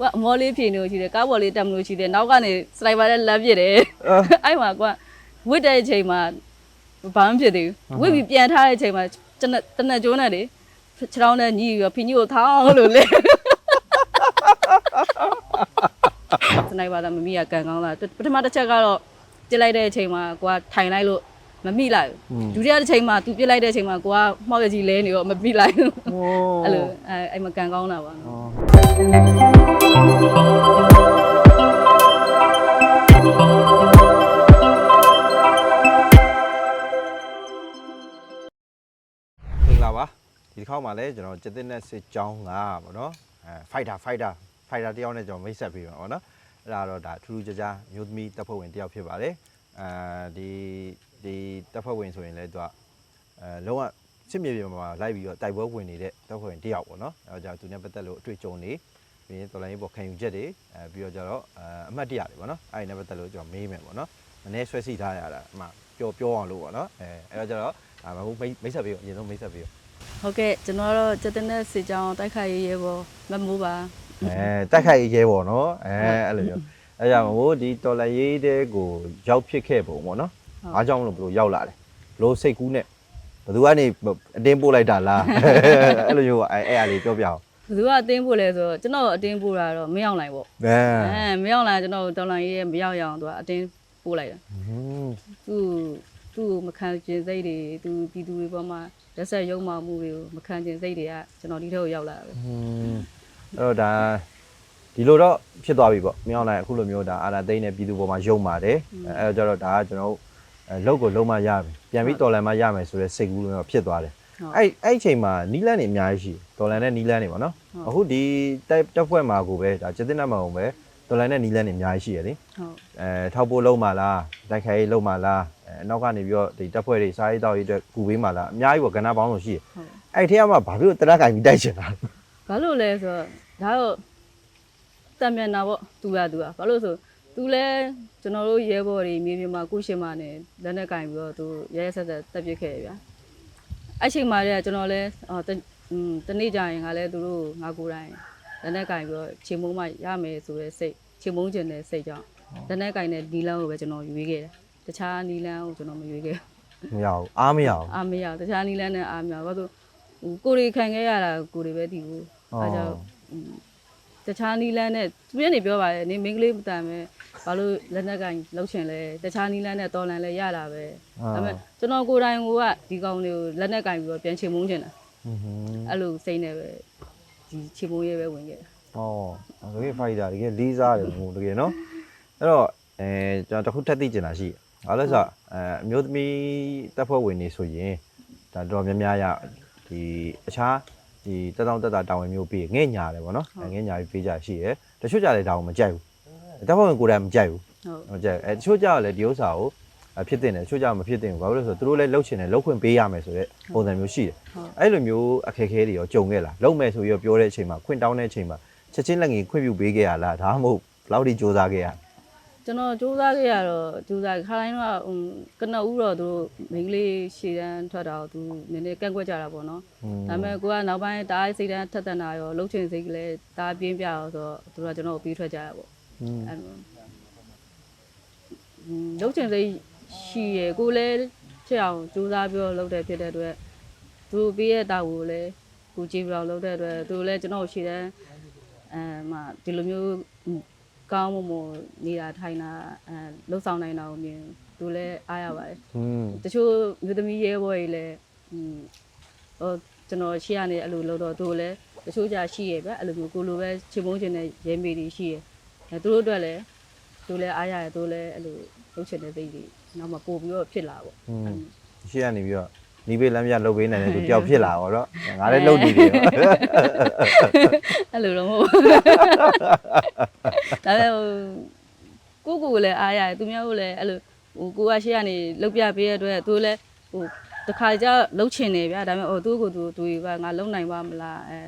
ကွာအမောလေးဖြေနေလို့ရှိတယ်ကားပေါ်လေးတက်မလို့ရှိတယ်နောက်ကနေစလိုက်ပါနဲ့လမ်းပြစ်တယ်အဲ့မှာကွာဝစ်တဲ့အချိန်မှာဘာမှမဖြစ်သေးဘူးဝစ်ပြီးပြန်ထားတဲ့အချိန်မှာတနက်တနက်ကျိုးနဲ့လေခြေထောက်နဲ့ညီးပြီးတော့ဖင်ကြီးကိုထောင်းလို့လေစနိုက်ပါတော့မမိရကန်ကောင်းလာပထမတစ်ချက်ကတော့ပြစ်လိုက်တဲ့အချိန်မှာကွာထိုင်လိုက်လို့ မမိလိုက်ဘူးဒုတိယတစ်ချိန်မှာ तू ပြစ်လိုက်တဲ့အချိန်မှာကွာမှောက်ရကြီးလဲနေတော့မမိလိုက်ဘူး โอ้ အဲ့လိုအဲ့အဲ့မှာကန်ကောင်းတာပါနော် မင်္ဂလာပါဒီတစ်ခေါက်မှာလည်းကျွန်တော်ကျက်တဲ့နဲ့စစ်ကြောင်းကပေါ့နော်အဲ fighter fighter fighter တယောက်နဲ့ကျွန်တော်မိတ်ဆက်ပြီးတော့ပေါ့နော်အဲ့ဒါတော့ဒါထူးထူးခြားခြားမျိုးသမီးတပ်ဖွဲ့ဝင်တယောက်ဖြစ်ပါတယ်အဲဒီ ဒီတပ်ဖွဲ့ဝင်ဆိုရင်လည်းသူကအဲလုံးဝစစ်မြေပြင်မှာလိုက်ပြီးတော့တိုက်ပွဲဝင်နေတဲ့တပ်ဖွဲ့ဝင်တယောက်ပေါ့နော်အဲတော့ကျွန်တော်သူနဲ့ပတ်သက်လို့အတွေ့အကြုံတွေပြီးရင်တော်လိုင်းပေါ်ခံယူချက်တွေအဲပြီးတော့ကျတော့အဲအမှတ်တရတွေပေါ့နော်အဲ့ဒီနဲ့ပတ်သက်လို့ကျွန်တော်မေးမယ်ပေါ့နော်မနေ့ဆွဲစီထားရတာအမှပြောပြောအောင်လို့ပေါ့နော်အဲအဲ့တော့ကျတော့အာမဟုတ်မိတ်မိတ်ဆက်ပြီးတော့အရင်ဆုံးမိတ်ဆက်ပြီးတော့ဟုတ်ကဲ့ကျွန်တော်တို့ကျက်တဲ့နဲ့စစ်ကြောင်းတိုက်ခိုက်ရေးရဲဘော်မမိုးပါအဲတက်ခိုက်ရဲပေါ့နော်အဲအဲ့လိုမျိုးအဲကြောင့်ဟိုဒီတော်လရေးတဲ့ကိုရောက်ဖြစ်ခဲ့ပုံပေါ့နော် အားကြောင့်မလို့ဘလို့ရောက်လာတယ်ဘလို့စိတ်ကူးနဲ့ဘသူကနေအတင်းပို့လိုက်တာလားအဲ့လိုမျိုးအဲအဲ့အလေးပြောပြအောင်ဘယ်သူကအတင်းပို့လဲဆိုတော့ကျွန်တော်အတင်းပို့တာတော့မရောက်နိုင်ပေါ့အဲအဲမရောက်နိုင်ကျွန်တော်တော်လန်ရေးရဲမရောက်ရအောင်သူကအတင်းပို့လိုက်တာဟွန်းသူ့သူ့ကိုမခံကျင်စိတ်တွေသူပြည်သူတွေပေါ်မှာလက်ဆက်ရုံမှမှုတွေကိုမခံကျင်စိတ်တွေကကျွန်တော်ဒီထက်ကိုရောက်လာတာပဲဟွန်းအဲ့တော့ဒါဒီလိုတော့ဖြစ်သွားပြီပေါ့မြောင်းလိုက်အခုလိုမျိုးဒါအာနာသိန်းနဲ့ပြည်သူပေါ်မှာယုံပါတယ်အဲအဲ့တော့ကျတော့ဒါကကျွန်တော်တို့ အဲလောက်ကိုလုံးမရမယ်ပြန်ပြီးတော်လန်မရမယ်ဆိုတဲ့စိတ်ကူးလို့ဖြစ်သွားတယ်ဟုတ်အဲ့အဲ့အချိန်မှာနီလန်းနေအများကြီးရှိတယ်ဒေါ်လာနဲ့နီလန်းနေပါနော်ဟုတ်အခုဒီတက်တက်ဖွဲ့မှာကိုပဲဒါကျတဲ့နတ်မှာကိုပဲဒေါ်လာနဲ့နီလန်းနေအများကြီးရှိရလေဟုတ်အဲထောက်ပိုးလုံးမှာလားတိုက်ခိုက်ရေးလုံးမှာလားအဲနောက်ကနေပြီးတော့ဒီတက်ဖွဲ့တွေစားရေးတောက်ရေးအတွက်ကူပေးမှာလားအများကြီးပေါ့ကဏ္ဍပေါင်းလို့ရှိရဟုတ်အဲ့ထဲမှာဘာဖြစ်လို့တရက်ကင်ပြီးတိုက်ချင်တာဘာလို့လဲဆိုတော့ဒါတော့တံမြန်တာပေါ့သူကသူကဘာလို့ဆိုသူလဲ ကျွန်တော်တို့ရဲဘော်တွေမြေပြင်မှာကုရှင်မနဲ့လက်နဲ့ကင်ပြီးတော့သူရဲရဲဆက်ဆက်တက်ပြစ်ခဲ့ရဗျာအဲ့ချိန်မှာလည်းကျွန်တော်လဲအော်တอืมတနေ့ကျရင်ကလည်းသူတို့ငါကိုယ်တိုင်လက်နဲ့ကင်ပြီးတော့ချိန်မုံမှရမယ်ဆိုတဲ့စိတ်ချိန်မုံကျင်တဲ့စိတ်ကြောင့်လက်နဲ့ကင်တဲ့နီလန်းကိုပဲကျွန်တော်ရွေးခဲ့တယ်တခြားနီလန်းကိုကျွန်တော်မရွေးခဲ့ဘူးမရဘူးအားမရဘူးအာမရတခြားနီလန်းနဲ့အာမရဘာလို့ဟိုကိုရီခံခဲ့ရတာကိုရီပဲတည်ဘူးအဲကြောင့် တခြားနီလန်းနဲ့သူများနေပြောပါတယ်နေမင်းကလေးမတန်ပဲဘာလို့လက်နက်ကင်လောက်ချင်လဲတခြားနီလန်းနဲ့တော်လန်လဲရတာပဲဒါပေမဲ့ကျွန်တော်ကိုယ်တိုင်ကဒီကောင်လေးကိုလက်နက်ကင်ပြီးတော့ပြန်ချေမုန်းချင်တာဟွန်းဟွန်းအဲ့လိုစိတ်နဲ့ပဲဒီချေမုန်းရဲပဲဝင်ခဲ့တာဟောတကယ်ဖိုက်တာတကယ်လေးစားတယ်ဟိုတကယ်နော်အဲ့တော့အဲကျွန်တော်တစ်ခုထပ်သိချင်တာရှိတယ်ဘာလို့လဲဆိုတော့အဲအမျိုးသမီးတပ်ဖွဲ့ဝင်နေဆိုရင်ဒါတော်တော်များများရဒီအခြား ဒီတက်တောင့်တက်တာတာဝန်မျိုးပြီးငဲ့ညာတယ်ဗောနော်အဲငဲ့ညာပြီးပေးကြရှိရယ်တချို့ကြလည်းဒါကိုမကြိုက်ဘူးတပ်ဖွဲ့ဝင်ကိုယ်တိုင်မကြိုက်ဘူးဟုတ်မကြိုက်ဘူးအဲတချို့ကြလည်းဒီဥစ္စာကိုအဖြစ်တင်တယ်တချို့ကြမဖြစ်တင်ဘူးဘာလို့လဲဆိုတော့သူတို့လည်းလှုပ်ချင်တယ်လှုပ်ခွင့်ပေးရမယ်ဆိုတဲ့ပုံစံမျိုးရှိတယ်ဟုတ်အဲ့လိုမျိုးအခက်အခဲတွေရောကြုံခဲ့လားလုံမယ်ဆိုပြီးတော့ပြောတဲ့အချိန်မှာခွင့်တောင်းတဲ့အချိန်မှာချက်ချင်းလက်ငယ်ခွင့်ပြုပေးခဲ့ရလားဒါမှမဟုတ်ဘယ်လောက်ထိစူးစမ်းခဲ့ရလဲ ကျွန်တော်စူးစမ်းခဲ့ရတော့စူးစမ်းခါတိုင်းတော့ကနဦးတော့သူမိန်းကလေးရှည်တန်းထွက်တာကိုသူနည်းနည်းကန့်ကွက်ကြတာပေါ့နော်ဒါပေမဲ့ကိုကနောက်ပိုင်းတားစိတ်တန်းထက်တန်တာရောလှုပ်ချင်စိတ်ကလေးတားပြင်းပြတော့ဆိုတော့သူကကျွန်တော်ကိုပြေးထွက်ကြတာပေါ့အဲ့လိုလှုပ်ချင်စိတ်ရှိရယ်ကိုလည်းချက်အောင်စူးစမ်းပြီးတော့လှုပ်တယ်ဖြစ်တဲ့အတွက်သူပြေးရတာကိုလည်းကိုကြည့်ပြီးတော့လှုပ်တဲ့အတွက်သူလည်းကျွန်တော်ရှည်တန်းအဲမှဒီလိုမျိုး ကောင်းမွန်မွန်နေတာထိုင်တာအဲလှုပ်ဆောင်နိုင်တာကိုမြင်သူလည်းအားရပါတယ်။တချို့မြို့သမီးရဲဘော်တွေလည်းဟိုကျွန်တော်ရှေ့ကနေအဲ့လိုလှုပ်တော့သူလည်းတချို့ကြရှိရပဲအဲ့လိုမျိုးကိုလိုပဲချေမုန်းချင်တဲ့ရဲမေတွေရှိရ။အဲသူတို့အတွက်လည်းသူလည်းအားရတယ်သူလည်းအဲ့လိုလှုပ်ချင်တဲ့စိတ်တွေနောက်မှပို့ပြီးတော့ဖြစ်လာပေါ့။ရှေ့ကနေပြီးတော့ နီးပေးလမ်းပြလှုပ်ပေးနိုင်တဲ့သူတယောက်ဖြစ်လာပါတော့ငါလည်းလှုပ်နေတယ်အဲ့လိုတော့မဟုတ်ဘူးဒါပေမဲ့ဟိုကိုကိုကိုလည်းအားရတယ်သူများကိုလည်းအဲ့လိုဟိုကိုကရှေ့ကနေလုတ်ပြပေးရတဲ့အတွက်သူလည်းဟိုတခါကြလှုပ်ချင်တယ်ဗျာဒါပေမဲ့ဟိုသူ့ကိုသူသူကငါလုံနိုင်ပါမလားအဲ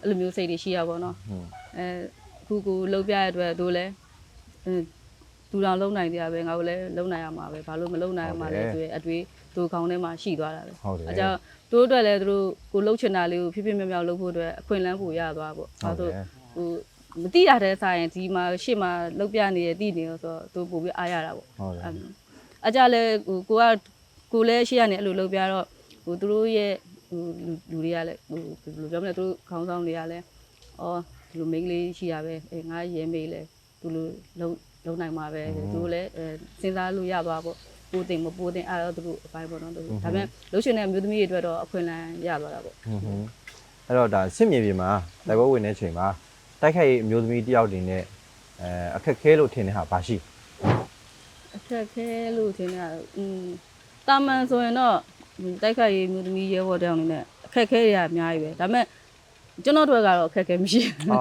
အဲ့လိုမျိုးစိတ်တွေရှိရပါတော့อืมအဲခုကိုလှုပ်ပြရတဲ့အတွက်သူလည်းအဲသူတော်လုံနိုင်ကြပဲငါတို့လည်းလုံနိုင်ရမှာပဲဘာလို့မလုံနိုင်ရမှာလဲဆိုရင်အတွေ့ သူခေါင်းထဲမှာရှိသွားတာပဲဟုတ်တယ်အဲကြောင့်သူတို့အတွက်လည်းသူတို့ကိုလှုပ်ချင်တာလေးကိုဖြည်းဖြည်းမြောက်မြောက်လှုပ်ဖို့အတွက်အခွင့်အလမ်းပို့ရသွားပေါ့ဟုတ်တယ်ဟိုမတိရတဲ့ဆိုင်ရင်ဒီမှာရှေ့မှာလောက်ပြနေရတိနေရောဆိုတော့သူပို့ပြီးအားရတာပေါ့ဟုတ်တယ်အကြလဲဟိုကိုကကိုလည်းရှေ့ကနေအဲ့လိုလောက်ပြတော့ဟိုသူတို့ရဲ့ဟိုလူလူတွေကလည်းဟိုဘယ်လိုပြောမလဲသူတို့ခေါင်းဆောင်တွေကလည်းအော်ဒီလိုမိန်းကလေးရှိရပဲအေးငါရဲမေးလဲသူလိုလုံးလုံးနိုင်မှာပဲသူတို့လည်းအဲစဉ်းစားလို့ရပါပေါ့ ပိုးတင်မပိုးတင်အဲ့တော့သူတို့အပိုင်းပေါ့နော်သူတို့ဒါပေမဲ့လှုပ်ရှင်တဲ့အမျိုးသမီးတွေအတွက်တော့အခွင့်အလမ်းရသွားတာပေါ့ဟွန်းဟွန်းအဲ့တော့ဒါစစ်မြေပြင်မှာတိုက်ပွဲဝင်တဲ့ချိန်မှာတိုက်ခိုက်ရေးအမျိုးသမီးတယောက်တင်နဲ့အဲအခက်ခဲလို့ထင်တဲ့ဟာဘာရှိအခက်ခဲလို့ထင်တာอืมတာမန်ဆိုရင်တော့တိုက်ခိုက်ရေးမျိုးသမီးရဲဘော်တောင်နေနဲ့အခက်ခဲတွေကအများကြီးပဲဒါပေမဲ့ကျွန်တော်တို့ကတော့အခက်ခဲမရှိဘူးအာ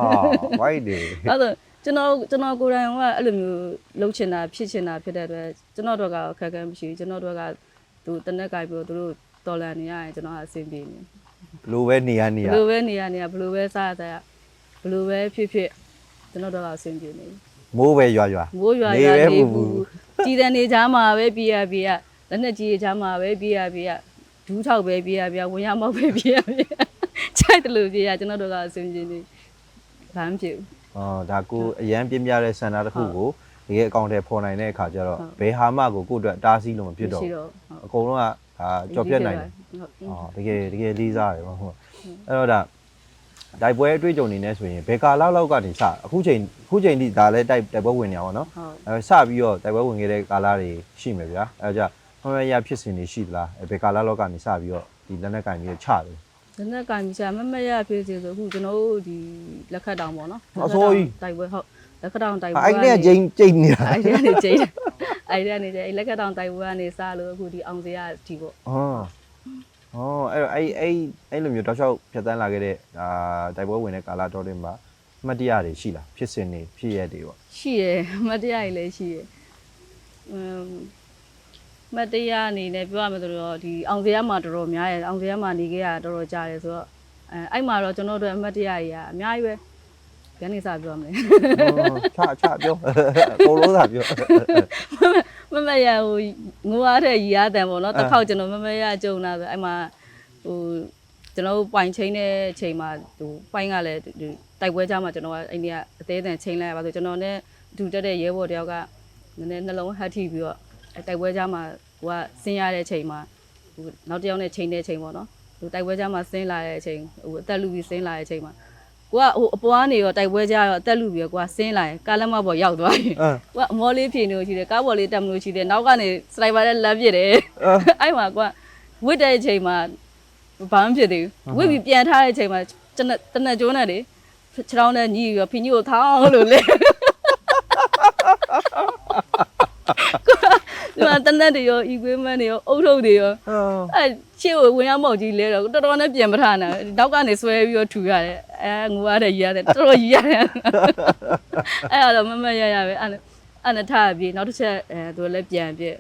ဝိုက်တယ်အဲ့ဒါ ကျွန်တော်ကျွန်တော်ကိုယ်တိုင်ကအဲ့လိုမျိုးလှုပ်ချင်တာဖြစ်ချင်တာဖြစ်တဲ့အတွက်ကျွန်တော်တို့ကတော့အခက်ခဲမရှိဘူးကျွန်တော်တို့ကသူတနက်ကြိုက်ပြီးတော့သူတို့တော်လန်နေရရင်ကျွန်တော်အဆင်ပြေနေဘလိုပဲနေရနေဘရယ်လိုပဲနေရနေရဘယ်လိုပဲစားရစားရဘယ်လိုပဲဖြစ်ဖြစ်ကျွန်တော်တို့ကအဆင်ပြေနေပြီ မိုးပဲရွာရွာ မိုးရွာနေရွာပဲနေပူပူ ဘူးကြည်တဲ့နေချာမှာပဲပြေးရပြေးရလက်နဲ့ကြီးရချာမှာပဲပြေးရပြေးရဒူးထောက်ပဲပြေးရပြေးရဝင်ရမောက်ပဲပြေးရပြေးရခြိုက်တယ်လို့ပြေးရကျွန်တော်တို့ကအဆင်ပြေနေဘာမှမဖြစ်ဘူး အော်ဒါကိုအရန်ပြင်းပြတဲ့စန္ဒတစ်ခုကိုတကယ်အကောင့်ထဲပေါ်နိုင်တဲ့အခါကျတော့ဟုတ်ဘယ်ဟာမှကိုကိုယ့်အတွက်တားဆီးလို့မဖြစ်တော့ရှိဘူးတော့အကုန်လုံးကဒါကြော်ပြတ်နိုင်တယ်ဟုတ်အော်တကယ်တကယ်လေးစားတယ်ပေါ့ဟုတ်အဲ့တော့ဒါတိုက်ပွဲအတွေ့အကြုံနေနေဆိုရင်ဘယ်ကာလောက်လောက်ကနေစအခုချိန်အခုချိန်ထိဒါလည်းတိုက်တိုက်ပွဲဝင်နေအောင်နော်ဟုတ်အဲစပြီးတော့တိုက်ပွဲဝင်ခဲ့တဲ့ကာလတွေရှိမယ်ဗျာအဲဒါကြဟောရရဖြစ်စဉ်တွေရှိသလားအဲဘယ်ကာလလောက်ကနေစပြီးတော့ဒီလက်နက်ကင်ပြီးတော့ချတယ် ဇနက်ကင်မီဆာမမရဖြစ်စီဆိုအခုကျွန်တော်တို့ဒီလက်ခတ်တောင်ပေါ့နော်အစိုးရတိုက်ပွဲဟုတ်လက်ခတ်တောင်တိုက်ပွဲအဲ့ဒီကကျင်းကျင်းနေတာအဲ့ဒီကနေကျိန်းအဲ့ဒီကနေကျိန်းအဲ့လက်ခတ်တောင်တိုက်ပွဲကနေစလို့အခုဒီအောင်စရာဒီပေါ့ဟောဟောအဲ့တော့အဲ့အဲ့အဲ့လိုမျိုးတောက်လျှောက်ဖြတ်တန်းလာခဲ့တဲ့ဒါတိုက်ပွဲဝင်တဲ့ကာလတော်တင်မှာအမှတ်တရတွေရှိလားဖြစ်စဉ်တွေဖြစ်ရက်တွေပေါ့ရှိရယ်မတရားကြီးလည်းရှိရယ်အမ် မတရားအနေနဲ့ပြောရမယ်ဆိုတော့ဒီအောင်စရာမှာတော်တော်များရယ်အောင်စရာမှာနေခဲ့ရတာတော်တော်ကြာတယ်ဆိုတော့အဲအဲ့မှာတော့ကျွန်တော်တို့အမတ်တရားကြီးကအများကြီးပဲဘယ်နေစားပြောမလဲချချပြောကိုလိုသာပြောမမရဟိုငိုအားတဲ့ရီအားတန်ပေါ့နော်တစ်ခေါက်ကျွန်တော်မမရကြုံလာဆိုအဲ့မှာဟိုကျွန်တော်ပိုင်ချင်းတဲ့အချိန်မှာဟိုပိုင်ကလည်းဒီတိုက်ပွဲကြမှာကျွန်တော်ကအဲ့ဒီကအသေးအတန်ချင်းလိုက်ရပါဆိုကျွန်တော်နဲ့အတူတက်တဲ့ရဲဘော်တယောက်ကနည်းနည်းနှလုံးဟတ်ထိပြီးတော့အဲ့ တိုက်ပွဲကြမှာကိုကဆင်းရတဲ့အချိန်မှာဟိုနောက်တစ်ယောက်နဲ့ချိန်တဲ့အချိန်ပေါ့နော်ဟိုတိုက်ပွဲကြမှာဆင်းလာတဲ့အချိန်ဟိုအသက်လူပြီးဆင်းလာတဲ့အချိန်မှာကိုကဟိုအပွားနေရောတိုက်ပွဲကြရောအသက်လူပြီးရောကိုကဆင်းလာရင်ကားလက်မပေါ်ရောက်သွားရင်အင်းကွာအမောလေးဖြေနေလို့ရှိတယ်ကားပေါ်လေးတက်မလို့ရှိတယ်နောက်ကနေစနိုက်ပါနဲ့လမ်းပြစ်တယ်အာအဲ့မှာကွာဝစ်တဲ့အချိန်မှာဘာမှဖြစ်သေးဘူးဝစ်ပြီးပြန်ထားတဲ့အချိန်မှာတနက်တနက်ကျိုးနဲ့လေခြေထောက်နဲ့ညီးပြီးတော့ဖင်ကြီးကိုထောင်းလို့လေ ဒီမှာတနက်တွေရော equipment တွေရောအုတ်ထုပ်တွေရောအော်အဲ့ရှေ့ကိုဝင်ရမောက်ကြီးလဲတော့တော်တော်နဲ့ပြန်မထားနိုင်ဘူးနောက်ကနေဆွဲပြီးတော့ထူရတယ်အဲငိုရတဲ့ရီရတယ်တော်တော်ရီရတယ်အဲ့ဒါတော့မမရရပဲအဲ့အဲ့နဲ့ထားပြီးနောက်တစ်ချက်အဲသူလည်းပြန်ပြစ်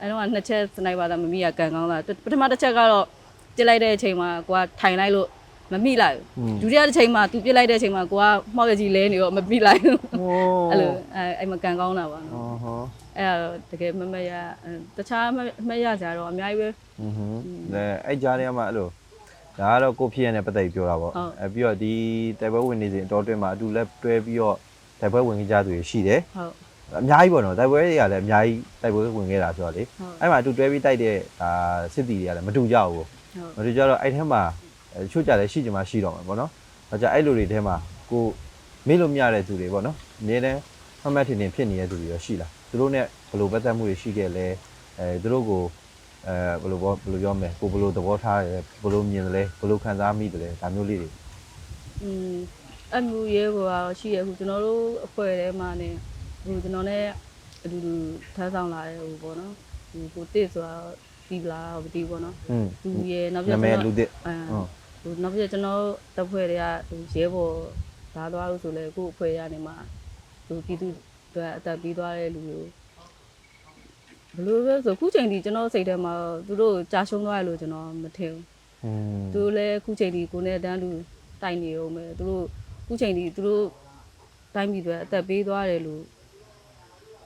အဲ့တော့ကနှစ်ချက်စနိုက်ပါတာမမိရကန်ကောင်းတာပထမတစ်ချက်ကတော့ပြစ်လိုက်တဲ့အချိန်မှာကိုကထိုင်လိုက်လို့ မမိလိုက်ဘူးဒုတိယတစ်ချိန်မှာသူပြစ်လိုက်တဲ့အချိန်မှာကိုကမှောက်ရကြီးလဲနေတော့မမိလိုက်ဘူးဟိုအဲ့လိုအဲအဲ့မှာကန်ကောင်းတာပါနော်ဟောဟောအဲ့ဒါတော့တကယ်မမရအဲတခြားမမရကြတော့အများကြီးပဲဟွန်းဟွန်းဒါအဲ့ကြားထဲမှာအဲ့လိုဒါကတော့ကိုဖြစ်ရတဲ့ပတ်သက်ပြီးပြောတာပေါ့ဟုတ်အဲပြီးတော့ဒီတိုက်ပွဲဝင်နေစဉ်အတော်တွင်းမှာအတူလက်တွဲပြီးတော့တိုက်ပွဲဝင်ကြသူတွေရှိတယ်ဟုတ်အများကြီးပေါ့နော်တိုက်ပွဲတွေကလည်းအများကြီးတိုက်ပွဲဝင်ခဲ့တာဆိုတော့လေဟုတ်အဲ့မှာအတူတွဲပြီးတိုက်တဲ့ဒါစစ်တီတွေကလည်းမတူကြဘူးဟုတ်မတူကြတော့အဲ့ထဲမှာ အဲတချို့ကြလည်းရှိကြမှာရှိတော့မှာပေါ့နော်ဒါကြအဲ့လိုတွေထဲမှာကိုမေ့လို့မရတဲ့သူတွေပေါ့နော်အများတန်းမှတ်မှတ်တင်တင်ဖြစ်နေတဲ့သူတွေရောရှိလားသူတို့ ਨੇ ဘယ်လိုပတ်သက်မှုတွေရှိခဲ့လဲအဲသူတို့ကိုအဲဘယ်လိုပေါ့ဘယ်လိုပြောမလဲကိုဘယ်လိုသဘောထားရလဲဘယ်လိုမြင်တယ်လဲဘယ်လိုခံစားမိတယ်လဲဒါမျိုးလေးတွေอืมအမှုရဲကတော့ရှိရခုကျွန်တော်တို့အဖွဲ့ထဲမှာ ਨੇ ဟိုကျွန်တော် ਨੇ အတူတူထမ်းဆောင်လာတဲ့ဟိုပေါ့နော်ဟိုကိုတစ်ဆိုတော့ဒီလာတော့မသိဘူးပေါ့နော်သူရဲ့နောက်ပြကျွန်တော်လူတစ်အဲ နောက်ပြကျွန်တော်တပ်ဖွဲ့တွေကဟိုရဲဘော်ဓာတ်သွားလို့ဆိုလဲကို့အဖွဲ့ရနေမှာဟိုပြည်သူတွေအသက်ပြီးသွားတဲ့လူတွေဘလို့ပဲဆိုခုချိန်ဒီကျွန်တော်စိတ်ထဲမှာသူတို့ကြာရှုံးသွားရလို့ကျွန်တော်မထင်ဘူးอืมသူတို့လည်းခုချိန်ဒီကိုနဲ့တန်းလူတိုင်နေအောင်ပဲသူတို့ခုချိန်ဒီသူတို့တိုင်းပြည်တွေအသက်ပေးသွားတယ်လို့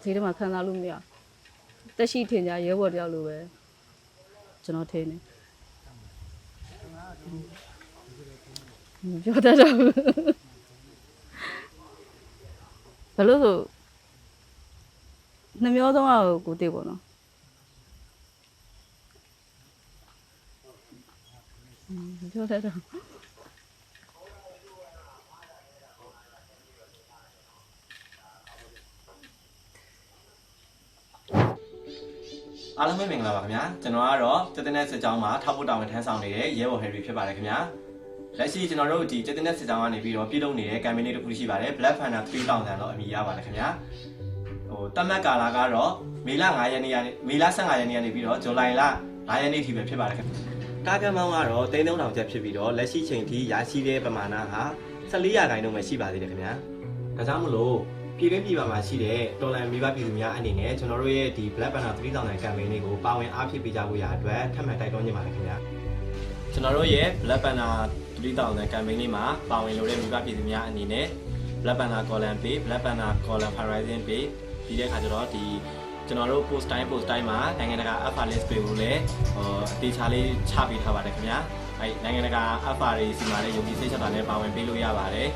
ဒီထဲမှာခံစားလို့မရတက်ရှိထင်ကြရဲဘော်တယောက်လိုပဲကျွန်တော်ထင်တယ် ပြောတတ်တော့ဘူးယ်လို့ဆိုနှမျိုးသုံးအောင်ကိုတည်ပေါ့နော်อืมပြောတတ်တော့အားလုံးပဲမင်္ဂလာပါခင်ဗျာကျွန်တော်ကတော့တက်တဲ့စစ်ကြောင်းမှာထောက်ဖို့တာဝန်ထမ်းဆောင်နေတဲ့ရဲဘော်ဟယ်ရီဖြစ်ပါတယ်ခင်ဗျာ လက်ရှိကျွန်တော်တို့ဒီတက်တဲ့စစ်ကြောင်းကနေပြီးတော့ပြည်လုံးနေတဲ့ campaign လေးတစ်ခုရှိပါတယ် Black Panther 3000တော့အမည်ရပါတယ်ခင်ဗျာဟိုတတ်မှတ်ကာလကတော့မေလ9ရက်နေ့ကနေမေလ15ရက်နေ့ကနေပြီးတော့ဇူလိုင်လ9ရက်နေ့ထိပဲဖြစ်ပါတယ်ခင်ဗျာကားကမောင်းကတော့3000ကျပ်ဖြစ်ပြီးတော့လက်ရှိချိန်ထိရရှိတဲ့ပမာဏဟာ14ရာခိုင်နှုန်းပဲရှိပါသေးတယ်ခင်ဗျာဒါကြောင့်မလို့ပြည်တွင်းပြည်ပမှာရှိတဲ့တော်လန်မိဘပြည်သူများအနေနဲ့ကျွန်တော်တို့ရဲ့ဒီ Black Panther 3000 campaign လေးကိုပါဝင်အားဖြည့်ပေးကြဖို့ရအတွက်ထပ်မံတိုက်တွန်းနေပါတယ်ခင်ဗျာကျွန်တော်တို့ရဲ့ Black Panther 3000 campaign လေးမှာပါဝင်လို့တဲ့မိဘပြည်သူများအနေနဲ့ Black Panther column page Black Panther column horizon page ပြီးတဲ့အခါကျတော့ဒီကျွန်တော်တို့ post time post time မှာနိုင်ငံတကာ alpha list တွေကိုလည်းဟိုအသေးချာလေးချပေးထားပါတယ်ခင်ဗျာအဲနိုင်ငံတကာ alpha တွေစီမှာလည်းယုံကြည်စိတ်ချတာလည်းပါဝင်ပေးလို့ရပါတယ်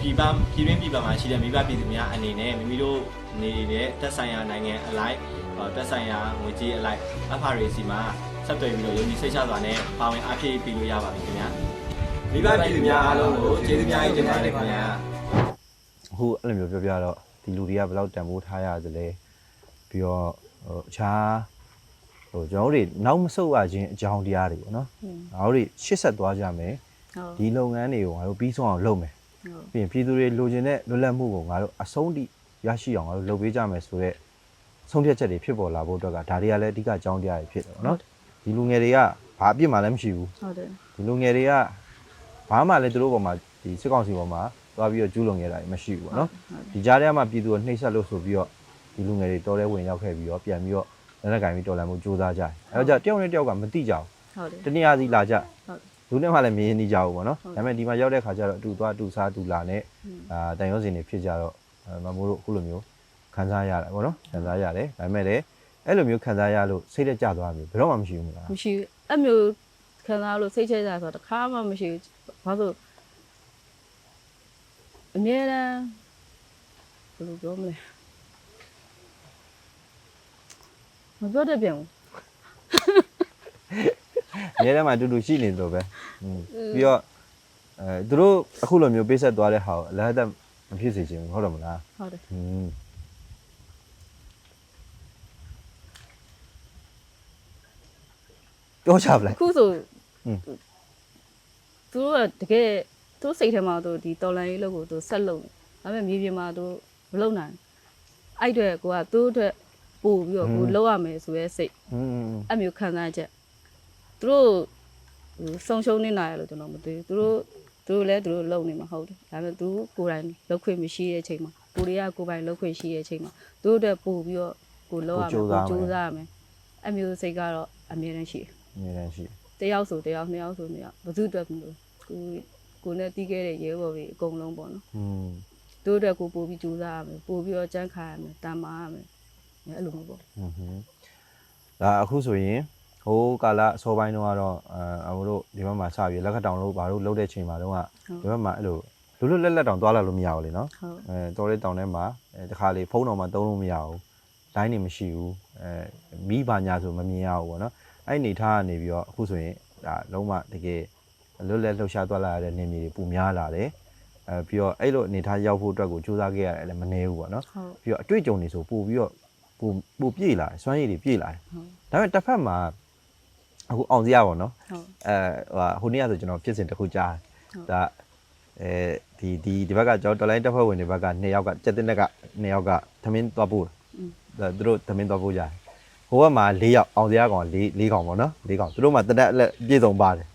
ပြည်ပပြည်တွင်းပြည်ပမှာရှိတဲ့မိဘပြည်သူများအနေနဲ့မိမိတို့နေတဲ့တက်ဆိုင်ရာနိုင်ငံအလိုက်ဟိုတက်ဆိုင်ရာငွေကြေးအလိုက် alpha တွေစီမှာဆက်သွယ်ပြီးတော့ယုံကြည်စိတ်ချစွာနဲ့ပါဝင်အားဖြည့်ပေးလို့ရပါပြီခင်ဗျာ မိဘပြည်သူများအားလုံးကိုကျေးဇူးများကြီးတင်ပါတယ်ခင်ဗျာအခုအဲ့လိုမျိုးပြောပြတော့ဒီလူတွေကဘယ်လောက်တန်ဖိုးထားရသလဲပြီးတော့ဟိုအခြားဟိုကျွန်တော်တို့တွေနောက်မဆုတ်ရခြင်းအကြောင်းတရားတွေပေါ့နော်อืมငါတို့တွေရှေ့ဆက်သွားကြမယ်ဟုတ်ဒီလုပ်ငန်းတွေကိုငါတို့ပြီးဆုံးအောင်လုပ်မယ်ဟုတ်ပြီးရင်ပြည်သူတွေလိုချင်တဲ့လွတ်လပ်မှုကိုငါတို့အဆုံးထိရရှိအောင်ငါတို့လုပ်ပေးကြမယ်ဆိုတော့ဆုံးဖြတ်ချက်တွေဖြစ်ပေါ်လာဖို့အတွက်ကဒါတွေကလည်းအဓိကအကြောင်းတရားတွေဖြစ်တယ်ပေါ့နော်ဒီလူငယ်တွေကဘာအပြစ်မှလည်းမရှိဘူးဟုတ်တယ်ဒီလူငယ်တွေက ဘာမှလည်းသူတို့ပေါ်မှာဒီစစ်ကောင်စီပေါ်မှာသွားပြီးတော့ကျူးလွန်ခဲ့တာမရှိဘူးပေါ့နော်ဒီကြားထဲမှာပြည်သူကိုနှိပ်စက်လို့ဆိုပြီးတော့ဒီလူငယ်တွေတော်တဲ့ဝင်ရောက်ခဲ့ပြီးတော့ပြန်ပြီးတော့လက်နက်ကင်ပြီးတော်လန်မှုစူးစမ်းကြတယ်။အဲတော့ကြောင့်တယောက်နဲ့တယောက်ကမတိကြဘူးဟုတ်တယ်။တနည်းအားစီလာကြဟုတ်။လူနဲ့မှလည်းမရင်းနေကြဘူးပေါ့နော်ဟုတ်။ဒါပေမဲ့ဒီမှာရောက်တဲ့ခါကျတော့အတူသွားအတူစားအတူလာနဲ့อืมအာတန်ရုံးစင်တွေဖြစ်ကြတော့အဲမမိုးတို့အခုလိုမျိုးခံစားရတာပေါ့နော်။ခံစားရတယ်။ဒါပေမဲ့လည်းအဲ့လိုမျိုးခံစားရလို့စိတ်တက်ကြသွားမျိုးဘယ်တော့မှမရှိဘူးမလားမရှိဘူးအဲ့မျိုးခံစားလို့စိတ်ချကြဆိုတော့တစ်ခါမှမရှိဘူး ဘာလို့အများရန်ဘယ်လိုပြောမလဲမပြောတတ်ပြန်ဘူးရဲထဲမှာအတူတူရှိနေလို့ပဲပြီးတော့အဲသူတို့အခုလိုမျိုးပေးဆက်သွားတဲ့ဟာကိုအလားတက်မဖြစ်စေချင်ဘူးဟုတ်တယ်မလားဟုတ်တယ်อืมပြောချပလိုက်အခုဆို သူတို့ကတကယ်သူတို့စိတ်ထဲမှာသူဒီတော်လန်ရေးလုပ်ကိုသူဆက်လုပ်နေဒါပေမဲ့မြေပြင်မှာသူမလုပ်နိုင်အဲ့အတဲ့ကိုကသူတို့အတွက်ပို့ပြီးတော့ကိုလုပ်ရမယ်ဆိုရဲစိတ်อืมအဲ့မျိုးခံစားချက်သူတို့ဟိုဆုံရှုံနေနိုင်ရလို့ကျွန်တော်မသိဘူးသူတို့သူတို့လည်းသူတို့လုံနေမှာဟုတ်တယ်ဒါပေမဲ့သူကိုယ်တိုင်လောက်ခွင့်မရှိတဲ့အချိန်မှာကိုရီးယားကိုယ်ပိုင်လောက်ခွင့်ရှိတဲ့အချိန်မှာသူတို့အတွက်ပို့ပြီးတော့ကိုလောက်ရမယ်ကိုစူးစမ်းရမယ်အဲ့မျိုးစိတ်ကတော့အမြဲတမ်းရှိတယ်အမြဲတမ်းရှိတယောက်ဆိုတယောက်နှစ်ယောက်ဆိုနှစ်ယောက်ဘယ်သူအတွက်မလို့ ကိုကိုနဲ့တီးခဲ့တဲ့ရဲဘော်တွေအကုန်လုံးပေါ့နော် อืม သူတို့အတွက်ကိုပို့ပြီးကြိုးစားရမယ်ပို့ပြီးတော့ကြမ်းခါရမယ်တန်မာရမယ်အဲ့လိုမျိုးပေါ့ อืมဒါအခုဆိုရင်ဟိုကာလအစောပိုင်းတုန်းကတော့အာအမတို့ဒီဘက်မှာစပြီးလက်ခတ်တောင်လို့ဘာလို့လှုပ်တဲ့ချိန်မှာတုန်းကဒီဘက်မှာအဲ့လိုလူလွတ်လက်လက်တောင်သွားလာလို့မရဘူးလေနော် ဟုတ် အဲတော်တဲ့တောင်ထဲမှာအဲတခါလေဖုန်းတော်မှာတုံးလို့မရဘူးဒိုင်းနေမရှိဘူးအဲမိဘာညာဆိုမမြင်ရဘူးပေါ့နော်အဲ့အနေထားကနေပြီးတော့အခုဆိုရင်ဒါလုံးဝတကယ် လွတ်လပ်လှုပ်ရှားသွားလာရတဲ့နေမြေတွေပူများလာတယ်အဲပြီးတော့အဲ့လိုအနေထားရောက်ဖို့အတွက်ကိုစူးစမ်းခဲ့ရတယ်လည်းမနေဘူးပေါ့နော်ဟုတ်ပြီးတော့အတွေ့အကြုံတွေဆိုပို့ပြီးတော့ပို့ပို့ပြည့်လာတယ်စွမ်းရည်တွေပြည့်လာတယ်ဟုတ်ဒါပေမဲ့တစ်ဖက်မှာအခုအောင်စရာပေါ့နော်ဟုတ်အဲဟိုဟိုနေ့ကဆိုကျွန်တော်ဖြစ်စဉ်တစ်ခုကြားဟုတ်တယ်ဒါအဲဒီဒီဒီဘက်ကကျွန်တော်တော်လိုင်းတက်ဖွဲ့ဝင်တွေဘက်က2ယောက်ကစက်တင်တက်က2ယောက်ကသမင်းသွားပို့อืมဒါသူတို့သမင်းသွားပို့ကြတယ်ဟိုဘက်မှာ4ယောက်အောင်စရာကောင်4 4ကောင်ပေါ့နော်4ကောင်သူတို့မှတနက်အလက်ပြည့်စုံပါတယ်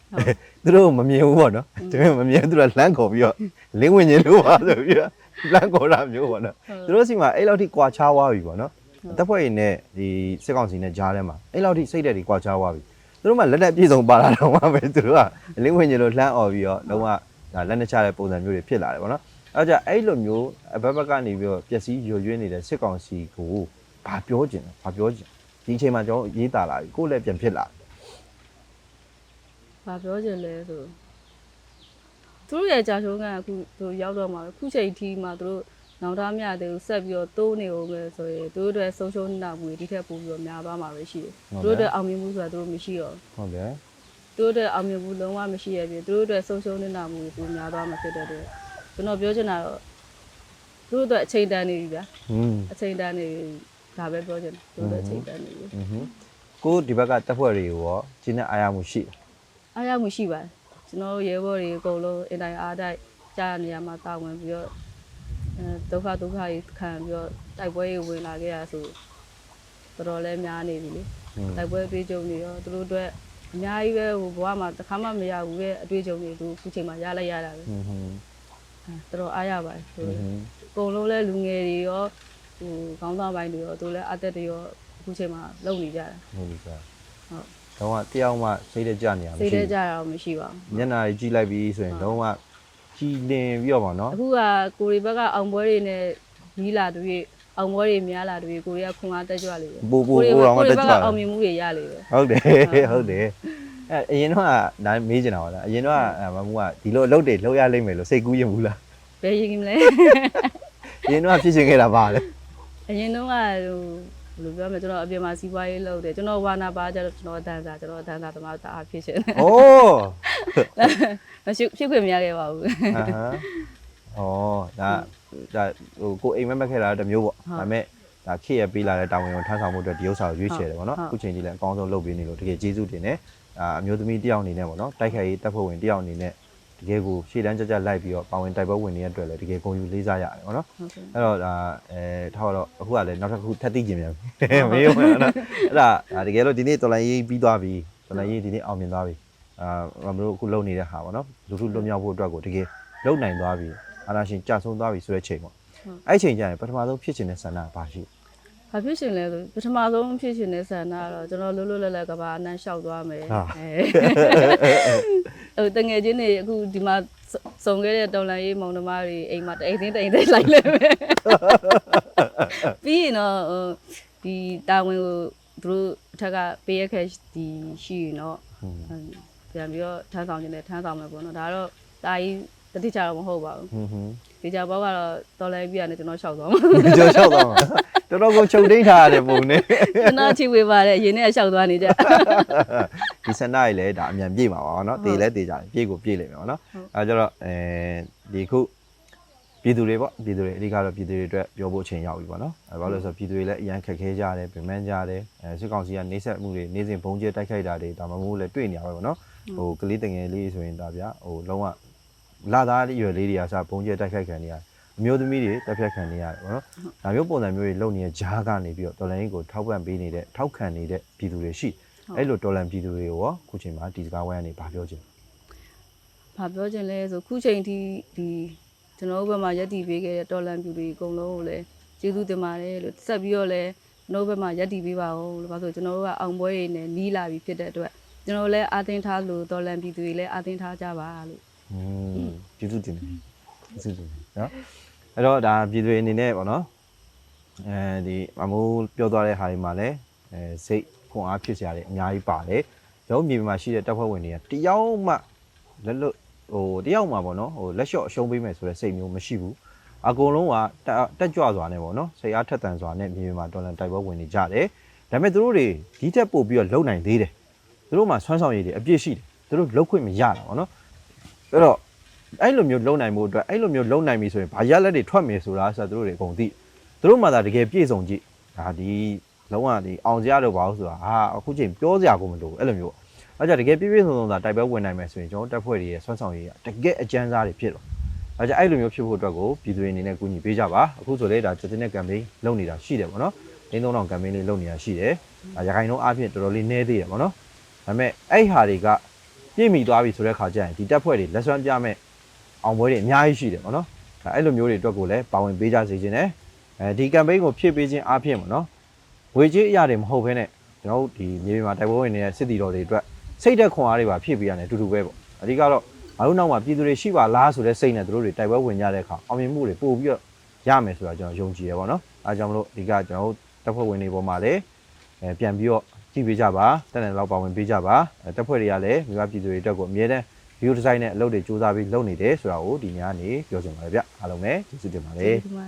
သူတို့မမြင်ဘူးပေါ့နော်သူတို့မမြင်သူတို့လမ်းခေါ်ပြီးတော့လင်းဝင်ခြင်းလို့ပါဆိုပြီးတော့လမ်းခေါ်တာမျိုးပေါ့နော်သူတို့စီမှာအဲ့လောက်ထိကွာခြားသွားပြီပေါ့နော်တပ်ဖွဲ့ရင်နဲ့ဒီစစ်ကောင်စီနဲ့ကြားထဲမှာအဲ့လောက်ထိစိတ်ဓာတ်တွေကွာခြားသွားပြီသူတို့မှလက်လက်ပြည့်စုံပါလာတော့မှပဲသူတို့ကလင်းဝင်ခြင်းလို့လှမ်းអော်ပြီးတော့လုံးဝဒါလက်နဲ့ချတဲ့ပုံစံမျိုးတွေဖြစ်လာတယ်ပေါ့နော်အဲ့ကြအဲ့လိုမျိုးအဘက်ဘက်ကနေပြီးတော့ပျက်စီးရွရွနေတဲ့စစ်ကောင်စီကိုဘာပြောကျင်လဲဘာပြောကျင်ဒီအချိန်မှာကျွန်တော်ရေးတာလာပြီကိုယ်လည်းပြန်ဖြစ်လာ ဘာပြောချင်လဲဆိုသူတို့ရဲ့ကြာချိုးကအခုသူတို့ရောက်တော့မှာပဲခုချိန်ထိမှသူတို့ နောင်တမရသေးဘူးဆက်ပြီးတော့တိုးနေအောင်ပဲဆိုရင်သူတို့အတွက်ဆုံးရှုံးနေတာမှုတွေဒီထက်ပိုပြီးတော့များသွားမှာပဲရှိတယ်သူတို့အတွက်အောင်မြင်မှုဆိုတာသူတို့မရှိတော့ ဟုတ်တယ် သူတို့အတွက်အောင်မြင်မှုလုံးဝမရှိရပြင်သူတို့အတွက်ဆုံးရှုံးနေတာမှုတွေပိုများသွားမှာဖြစ်တဲ့အတွက်ကျွန်တော်ပြောချင်တာတော့သူတို့အတွက်အချိန်တန်နေပြီဗျာ อืม အချိန်တန်နေပြီဒါပဲပြောချင်တယ်သူတို့အတွက်အချိန်တန်နေပြီ อืมကိုဒီဘက်ကတက်ဖွဲ့တွေကိုရောကျင်းတဲ့အားရမှုရှိတယ် အားရမှုရှိပါတယ်ကျွန်တော်ရဲဘော်တွေအကုန်လုံးအင်တိုင်းအားတိုက်ကြားနေရမှာတာဝန်ပြီးတော့အဲဒုက္ခဒုက္ခကြီးခံပြီးတော့တိုက်ပွဲကြီးဝင်လာခဲ့ရဆိုတော်တော်လေးများနေပြီလေတိုက်ပွဲပြေးကြုံနေတော့သူတို့အတွက်အများကြီးပဲဟိုဘဝမှာတစ်ခါမှမရဘူးရဲ့အတွေ့အကြုံတွေသူအခုချိန်မှာရလိုက်ရတာပဲဟုတ်ဟုတ်အဲတော်တော်အားရပါတယ်ဟိုအကုန်လုံးလဲလူငယ်တွေရောဟိုခေါင်းဆောင်ပိုင်းတွေရောသူလဲအသက်တွေရောအခုချိန်မှာလုံနေကြတာဟုတ်ပြီဆရာဟုတ် တော့တယောက်မှစိတ်တကြနေရမှာစိတ်ရှိထဲဘူးကြတာတော့မရှိပါဘူးမျက်နှာကြီးကြည့်လိုက်ပြီးဆိုရင်လုံးဝကြည်လင်ပြီးတော့ပါနော်အခုကကိုရီဘက်ကအောင်ပွဲတွေနဲ့ကြီးလာတွေ့အောင်ပွဲတွေများလာတွေ့ကိုရီကခွန်အားတက်ကြွလေပဲပူပူပူတော့မတက်ကြကိုရီဘက်ကအောင်မြင်မှုတွေရလေပဲဟုတ်တယ်ဟုတ်တယ်အဲအရင်တော့ကဒါမေးချင်တာပါလားအရင်တော့ကအဲမမူကဒီလိုအလုပ်တွေလုပ်ရလိမ့်မယ်လို့စိတ်ကူးရင်ဘူးလားဘယ်ရင်မလဲအရင်တော့ကဖြစ်ရှင်ခဲ့တာပါလေအရင်တော့ကဟို ဘယ်လိုပြောမလဲကျွန်တော်အပြင်မှာစီးပွားရေးလုပ်တယ်ကျွန်တော်ဝါနာပါကျတော့ကျွန်တော်အတန်းစားကျွန်တော်အတန်းစားသမားတအားဖြစ်ရှင်တယ်အိုးမရှိဖြစ်ခွင့်မရခဲ့ပါဘူးအာဟမ်ဩဒါဒါဟိုကိုအိမ်မက်မက်ခဲ့တာတစ်မျိုးပေါ့ဟုတ်ဒါပေမဲ့ဒါခေတ်ရပေးလာတဲ့တာဝန်ကိုထမ်းဆောင်မှုအတွက်ဒီဥစ္စာကိုရွေးချယ်တယ်ပေါ့နော်ဟုတ်အခုချိန်ကြီးလည်းအကောင်းဆုံးလုပ်ပေးနေလို့တကယ်ကျေးဇူးတင်တယ်အာအမျိုးသမီးတစ်ယောက်အနေနဲ့ပေါ့နော်တိုက်ခိုက်ရေးတပ်ဖွဲ့ဝင်တစ်ယောက်အနေနဲ့ တကယ်ကိုရှေ့တန်းကြကြလိုက်ပြီးတော့ပါဝင်တိုက်ပွဲဝင်နေတဲ့အတွက်လည်းတကယ်ဂုဏ်ယူလေးစားရတယ်ပေါ့နော်ဟုတ်ကဲ့အဲ့တော့ဒါအဲထားတော့အခုကလည်းနောက်တစ်ခုထပ်သိကျင်ပြန်ပြီမေးရမယ်နော်အဲ့ဒါဒါတကယ်လို့ဒီနေ့တော်လိုင်းရေးပြီးသွားပြီတော်လိုင်းရေးဒီနေ့အောင်မြင်သွားပြီအာမတို့အခုလုပ်နေတဲ့ဟာပေါ့နော်လူထုလွတ်မြောက်ဖို့အတွက်ကိုတကယ်လုပ်နိုင်သွားပြီအာနာရှင်ကြာဆုံးသွားပြီဆိုတဲ့ချိန်ပေါ့အဲ့ချိန်ကျရင်ပထမဆုံးဖြစ်ချင်တဲ့ဆန္ဒကဘာရှိဘာဖြစ်ရှင်လဲဆိုပထမဆုံးဖြစ်ရှင်တဲ့ဆန္ဒကတော့ကျွန်တော်လွတ်လွတ်လပ်လပ်ကဘာအနှမ်းလျှောက်သွားမယ်ဟာအဲ ဟိုတငယ်ချင်းတွေအခုဒီမှာစုံခဲ့တဲ့တော်လန်ရေးမောင်နှမတွေအိမ်မှာတအိမ်သိန်းတအိမ်သိန်းလိုက်လဲပဲပြီးရင်တော့ဟိုဒီတာဝန်ကိုသူတို့အထက်ကပေးရခဲ့ဒီရှိရင်တော့ဟုတ်ပြန်ပြီးတော့ထမ်းဆောင်ခြင်းနဲ့ထမ်းဆောင်မယ်ပေါ့နော်ဒါကတော့တာကြီး တတိချတော့မဟုတ်ပါဘူးဟွန်းဟွန်းဒီကြဘောကတော့တော်လည်းပြရတယ်ကျွန်တော်လျှောက်သွားမှာကြောက်ချောက်သွားမှာတော်တော်ကိုချုပ်တိန်ထားရတဲ့ပုံနဲ့ကျွန်တော်ချိဝေပါတယ်ရင်းနဲ့လျှောက်သွားနေကြဒီဆန္ဒကြီးလည်းဒါအမြန်ပြေးမှာပါဗောနော်တေလည်းတေကြတယ်ပြေးကိုပြေးလိမ့်မယ်ဗောနော်ဟုတ်အဲကြတော့အဲဒီခုပြည်သူတွေပေါ့ပြည်သူတွေအဓိကတော့ပြည်သူတွေအတွက်ပြောဖို့အချိန်ရောက်ပြီဗောနော်အဲဘာလို့လဲဆိုတော့ပြည်သူတွေလည်းအရန်ခက်ခဲကြတယ်ပြင်ပန်းကြတယ်အဲစစ်ကောင်စီကနေဆက်မှုတွေနေစဉ်ဘုံကျဲတိုက်ခိုက်တာတွေဒါမှမဟုတ်လည်းတွေ့နေရပါပဲဗောနော်ဟိုကလေးတငယ်လေးဆိုရင်ဒါဗျဟိုလုံးဝ လာသားအရွယ်လေးတွေကစဘုံကျဲတိုက်ခိုက်ခံနေရတယ်အမျိုးသမီးတွေတက်ဖြတ်ခံနေရတယ်ဗောနော်ဒါမျိုးပုံစံမျိုးတွေလုပ်နေတဲ့ဂျားကနေပြီးတော့တော်လိုင်းကိုထောက်ပံ့ပေးနေတဲ့ထောက်ခံနေတဲ့ပြည်သူတွေရှိအဲ့လိုတော်လန်ပြည်သူတွေကိုရောခုချိန်မှာဒီစကားဝိုင်းကနေဗာပြောချင်ဘာပြောချင်လဲဆိုခုချိန်ထိဒီကျွန်တော်တို့ဘက်မှာရက်တည်ပေးခဲ့တဲ့တော်လန်ပြူတွေအကုန်လုံးကိုလည်းကျေးဇူးတင်ပါတယ်လို့ဆက်ပြီးတော့လည်းကျွန်တော်တို့ဘက်မှာရက်တည်ပေးပါဦးလို့ဘာလို့ကျွန်တော်တို့ကအောင်ပွဲတွေနဲ့နီးလာပြီဖြစ်တဲ့အတွက်ကျွန်တော်တို့လည်းအာသင်ထားလို့တော်လန်ပြူတွေလည်းအာသင်ထားကြပါလို့ อืมကျေးဇူးတင်တယ်ကျေးဇူးတင်တယ်နော်အဲ့တော့ဒါပြည်သူတွေအနေနဲ့ပေါ့နော်အဲဒီအမိုးပြောသွားတဲ့ဟာဒီမှာလည်းအဲစိတ်ခွန်အားဖြစ်စရာတွေအများကြီးပါတယ်ရုံးမြေပြင်မှာရှိတဲ့တပ်ဖွဲ့ဝင်တွေကတယောက်မှလက်လွတ်ဟိုတယောက်မှပေါ့နော်ဟိုလက်လျှော့အရှုံးပေးမယ်ဆိုတဲ့စိတ်မျိုးမရှိဘူးအကုန်လုံးကတက်တက်ကြွစွာနဲ့ပေါ့နော်စိတ်အားထက်သန်စွာနဲ့မြေပြင်မှာတော်လန်တိုက်ပွဲဝင်နေကြတယ်ဒါပေမဲ့သူတို့တွေဒီထက်ပို့ပြီးတော့လုံနိုင်သေးတယ်သူတို့မှာဆွမ်းဆောင်ရည်တွေအပြည့်ရှိတယ်သူတို့လုတ်ခွင့်မရတာပေါ့နော် အဲ့တော့အဲ့လိုမျိုးလုံနိုင်မှုအတွက်အဲ့လိုမျိုးလုံနိုင်ပြီဆိုရင်ဘာရလက်တွေထွက်မယ်ဆိုတာဆိုတော့သူတို့တွေအကုန်သိသူတို့မှသာတကယ်ပြည့်စုံကြည့်ဒါဒီလုံးဝဒီအောင်ကြရတော့ပါဘူးဆိုတာဟာအခုချိန်ပြောစရာကိုမလိုဘူးအဲ့လိုမျိုးအဲ့ကြင့်တကယ်ပြည့်ပြည့်စုံစုံသာတိုက်ပွဲဝင်နိုင်မယ်ဆိုရင်ကျွန်တော်တပ်ဖွဲ့တွေရဲ့ဆွမ်းဆောင်ရည်ကတကယ်အကျန်းစားတွေဖြစ်တော့အဲ့ကြင့်အဲ့လိုမျိုးဖြစ်ဖို့အတွက်ကိုပြည်သူတွေအနေနဲ့ကူညီပေးကြပါအခုဆိုလေဒါချက်တင်တဲ့ campaign လုပ်နေတာရှိတယ်ပေါ့နော်ရင်းသုံးတောင် campaign လေးလုပ်နေတာရှိတယ်ဒါရခိုင်နှုန်းအားဖြင့်တော်တော်လေးနည်းသေးတယ်ပေါ့နော်ဒါပေမဲ့အဲ့ဟာတွေက ပြည့်မီသွားပြီဆိုတဲ့ခါကျရင်ဒီတပ်ဖွဲ့တွေလက်ဆွမ်းပြမဲ့အောင်ပွဲတွေအများကြီးရှိတယ်ပေါ့နော်အဲအဲ့လိုမျိုးတွေအတွက်ကိုလည်းပါဝင်ပေးကြစေခြင်းနဲ့အဲဒီ campaign ကိုဖြည့်ပေးခြင်းအားဖြင့်ပေါ့နော်ဝေကြီးအရာတွေမဟုတ်ဘဲနဲ့ကျွန်တော်တို့ဒီမြေပြင်မှာတိုက်ပွဲဝင်နေတဲ့စစ်တီတော်တွေအတွက်စိတ်သက်ခွန်အားတွေပါဖြည့်ပေးရတယ်အတူတူပဲပေါ့အဓိကတော့ငါတို့နောက်မှာပြည်သူတွေရှိပါလားဆိုတဲ့စိတ်နဲ့တို့တွေတိုက်ပွဲဝင်ကြတဲ့အခါအောင်မြင်မှုတွေပို့ပြီးတော့ရမယ်ဆိုတာကျွန်တော်ယုံကြည်ရပါတော့အဲကြောင့်မလို့အဓိကကျွန်တော်တို့တပ်ဖွဲ့ဝင်တွေပေါ်မှာလည်းအဲပြန်ပြီးတော့ ကြည့်ပေးကြပါတက်တဲ့လောက်ပါဝင်ပေးကြပါအဲတပ်ဖွဲ့တွေကလည်းမိဘပြည်သူတွေအတွက်ကိုအမြဲတမ်း view design နဲ့အလုပ်တွေစူးစမ်းပြီးလုပ်နေတယ်ဆိုတာကိုဒီညနေပြောချင်ပါတယ်ဗျအားလုံးပဲကျေးဇူးတင်ပါတယ်ဒီမှာ